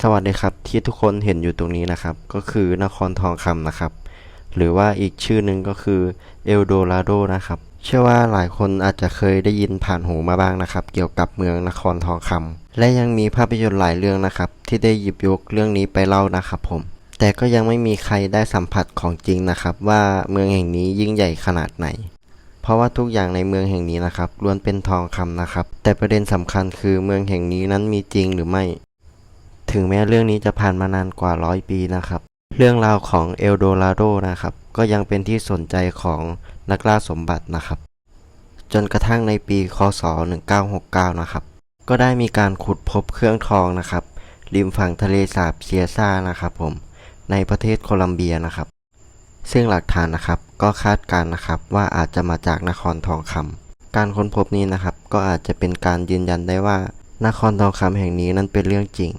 สวัสดีครับที่ทุกคนเห็นอยู่ตรงนี้นะครับ ก็คือนครทองคำนะครับ หรือว่าอีกชื่อหนึ่งก็คือเอลโดราโดนะครับ เชื่อว่าหลายคนอาจจะเคยได้ยินผ่านหูมาบ้างนะครับ เกี่ยวกับเมืองนครทองคำและยังมีภาพยนตร์หลายเรื่องนะครับ ที่ได้หยิบยกเรื่องนี้ไปเล่านะครับผม แต่ก็ยังไม่มีใครได้สัมผัสของจริงนะครับ ว่าเมืองแห่งนี้ยิ่งใหญ่ขนาดไหน เพราะว่าทุกอย่างในเมืองแห่งนี้นะครับล้วนเป็นทองคำนะครับ แต่ประเด็นสำคัญคือเมืองแห่งนี้นั้นมีจริงหรือไม่ ถึงแม้เรื่องนี้จะผ่านมานานกว่าร้อยปีนะครับ เรื่องราวของเอลโดราโดนะครับ ก็ยังเป็นที่สนใจของนักล่าสมบัตินะครับ จนกระทั่งในปี คศ 1969 นะครับ ก็ได้มีการขุดพบเครื่องทองนะครับ ริมฝั่งทะเลสาบเซียซ่านะครับผม ในประเทศโคลัมเบียนะครับ ซึ่งหลักฐานนะครับ ก็คาดการณ์นะครับว่าอาจจะมาจากนครทองคำการค้นพบนี้นะครับ ก็อาจจะเป็นการยืนยันได้ว่านครทองคำแห่งนี้นั้นเป็นเรื่องจริง